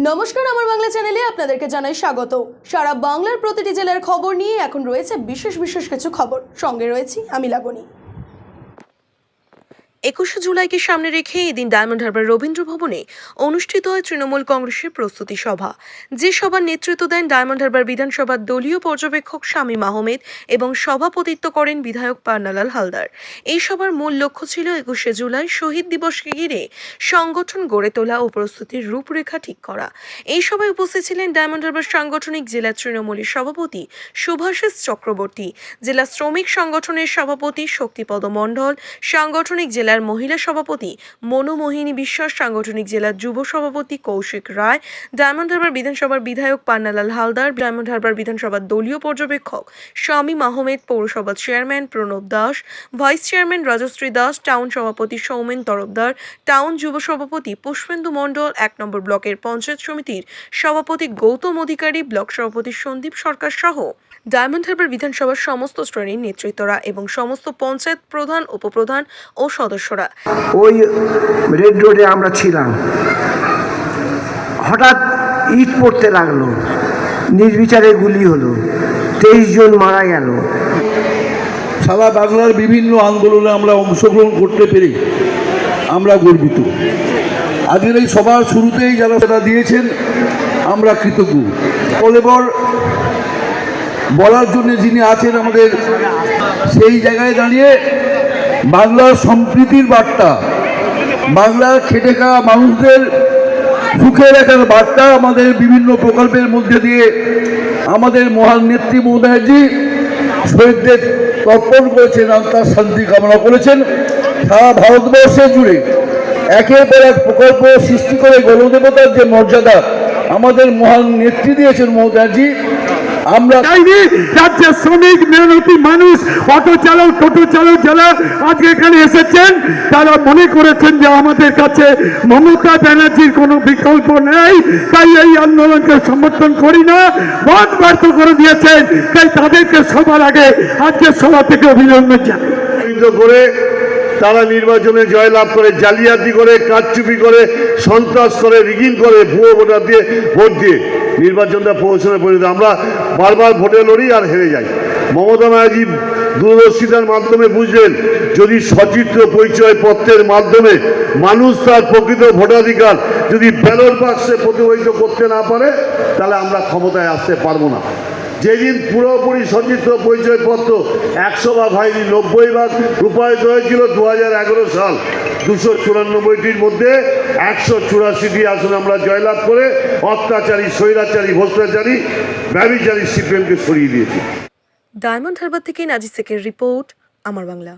নমস্কার, আমার বাংলা চ্যানেলে আপনাদেরকে জানাই স্বাগত। সারা বাংলার প্রতিটি জেলার খবর নিয়ে এখন রয়েছে বিশেষ বিশেষ কিছু খবর। সঙ্গে রয়েছি আমি লাবণী। একুশে জুলাইকে সামনে রেখে এদিন ডায়মন্ড হারবার রবীন্দ্র ভবনে অনুষ্ঠিত হয় তৃণমূল কংগ্রেসের প্রস্তুতি সভা। যে সভার নেতৃত্ব দেন ডায়মন্ড হারবার বিধানসভার দলীয় পর্যবেক্ষক শামীম আহমেদ এবং সভাপতিত্ব করেন বিধায়ক পান্নালাল হালদার। এই সভার মূল লক্ষ্য ছিল একুশে জুলাই শহীদ দিবসকে ঘিরে সংগঠন গড়ে তোলা ও প্রস্তুতির রূপরেখা ঠিক করা। এই সভায় উপস্থিত ছিলেন ডায়মন্ড হারবার সাংগঠনিক জেলা তৃণমূলের সভাপতি শুভাশিস চক্রবর্তী, জেলা শ্রমিক সংগঠনের সভাপতি শক্তিপদ মণ্ডল, সাংগঠনিক জেলার মহিলা সভাপতি মনোমোহিনী বিশ্বাস, সাংগঠনিক জেলার যুব সভাপতি কৌশিক রায়, ডায়মন্ড হারবার বিধানসভার বিধায়ক পান্নালাল হালদার, ডায়মন্ড হারবার বিধানসভার দলীয় পর্যবেক্ষক শামীম আহমেদ, পৌরসভার chairman Pranab Das, vice chairman Rajashree Das, town সভাপতি সৌমেন তরফদার, টাউন যুব সভাপতি পুষ্পেন্দু মণ্ডল, এক নম্বর ব্লকের পঞ্চায়েত সমিতির সভাপতি গৌতম অধিকারী, ব্লক সভাপতি সন্দীপ সরকার সহ ডায়মন্ড হারবার বিধানসভার সমস্ত শ্রেণির নেতৃত্বরা এবং সমস্ত পঞ্চায়েত প্রধান উপপ্রধান ও সদস্যরা। ওই রেড রোডে আমরা ছিলাম। হঠাৎ ইট পড়তে লাগল। নির্বিচারে গুলি হলো। তেইশ জন মারা গেল। সারা বাংলার বিভিন্ন আন্দোলনে আমরা অংশগ্রহণ করতে পেরে আমরা গর্বিত। আজকের এই সভার শুরুতেই যারা সেটা দিয়েছেন আমরা কৃতজ্ঞ। এবার বলার জন্য যিনি আছেন আমাদের, সেই জায়গায় দাঁড়িয়ে বাংলার সম্প্রীতির বার্তা বাংলার খেটে খাওয়া মানুষদের সুখের রাখার বার্তা আমাদের বিভিন্ন প্রকল্পের মধ্যে দিয়ে আমাদের মহান নেত্রী মমতাজি শহীদদের তর্পণ করেছেন আত্মার শান্তি কামনা করেছেন। সারা ভারতবর্ষে জুড়ে একের পর এক প্রকল্প সৃষ্টি করে গণদেবতার যে মর্যাদা আমাদের মহান নেত্রী দিয়েছেন মমতাজি আমরা চাইনি রাজ্যের শ্রমিক মেহনতি মানুষ অটো চালক টোটো চালক যারা আজকে এখানে এসেছেন তারা মনে করেছেন যে আমাদের কাছে মমতা ব্যানার্জির কোনো বিকল্প নেই। তাই এই আন্দোলনকে সমর্থন করি না মত ব্যর্থ করে দিয়েছেন। তাই তাদেরকে সবার আগে আজকে সভা থেকে অভিনন্দন জানাই। কেন্দ্র করে তারা নির্বাচনে জয়লাভ করে জালিয়াতি করে কারচুপি করে সন্ত্রাস করে রিগিং করে ভুয়ো ভোটার দিয়ে ভোট দিয়ে নির্বাচনটা প্রহসনে পরিণত আমরা বারবার ভোটে লড়ি আর হেরে যাই। মমতা ব্যানার্জি দূরদর্শিতার মাধ্যমে বুঝলেন, যদি সচিত্র পরিচয়পত্রের মাধ্যমে মানুষ তার প্রকৃত ভোটাধিকার যদি ব্যালট বাক্সে প্রতিফলিত করতে না পারে, তাহলে আমরা ক্ষমতায় আসতে পারব না। যেদিন পুরোপুরি সচিত্র পরিচয়পত্র একশো ভাগ হয়নি নব্বই ভাগ রূপায়িত হয়েছিল দু হাজার এগারো সাল। দুশো চুরানব্বইটির মধ্যে একশো চুরাশিটি আসন আমরা জয়লাভ করে অত্যাচারী, স্বৈরাচারী, ভ্রষ্টাচারী ব্যবিচারী সিপিএমকে সরিয়ে দিয়েছি। ডায়মন্ড হারবার থেকে নাজিসেকের রিপোর্ট, আমার বাংলা।